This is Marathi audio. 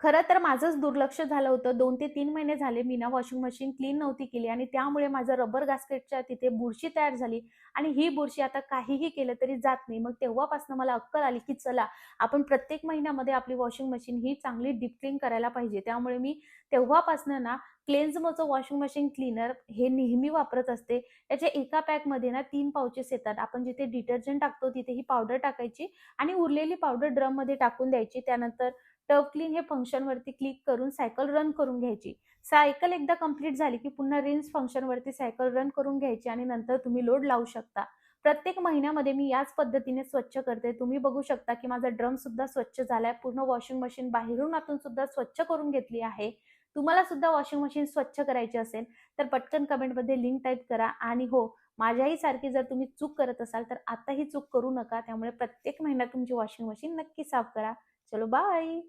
खरं तर माझंच दुर्लक्ष झालं होतं. दोन ते तीन महिने झाले मी ना वॉशिंग मशीन क्लीन नव्हती केली आणि त्यामुळे माझं रबर गास्केटच्या तिथे बुरशी तयार झाली आणि ही बुरशी आता काहीही केलं तरी जात नाही. मग तेव्हापासून मला अक्कल आली की चला आपण प्रत्येक महिन्यामध्ये आपली वॉशिंग मशीन ही चांगली डीप क्लीन करायला पाहिजे. त्यामुळे मी तेव्हापासून ना क्लेन्झमोचं वॉशिंग मशीन क्लीनर हे नेहमी वापरत असते. त्याच्या एका पॅकमध्ये ना तीन पाउचेस येतात. आपण जिथे डिटर्जंट टाकतो तिथे ही पावडर टाकायची आणि उरलेली पावडर ड्रममध्ये टाकून द्यायची. त्यानंतर टर्फ क्लीन हे फंक्शनवरती क्लिक करून सायकल रन करून घ्यायची. सायकल एकदा कंप्लीट झाली की पुन्हा रिन्स फंक्शनवरती सायकल रन करून घ्यायची आणि नंतर तुम्ही लोड लावू शकता. प्रत्येक महिन्यामध्ये मी याच पद्धतीने स्वच्छ करते. तुम्ही बघू शकता की माझा ड्रम सुद्धा स्वच्छ झालाय. पूर्ण वॉशिंग मशीन बाहेरून आतून सुद्धा स्वच्छ करून घेतली आहे. तुम्हाला सुद्धा वॉशिंग मशीन स्वच्छ करायची असेल तर पटकन कमेंटमध्ये लिंक टाईप करा. आणि हो माझ्याही सारखी जर तुम्ही चूक करत असाल तर आता ही चूक करू नका. त्यामुळे प्रत्येक महिन्यात तुमची वॉशिंग मशीन नक्की साफ करा. चलो बाय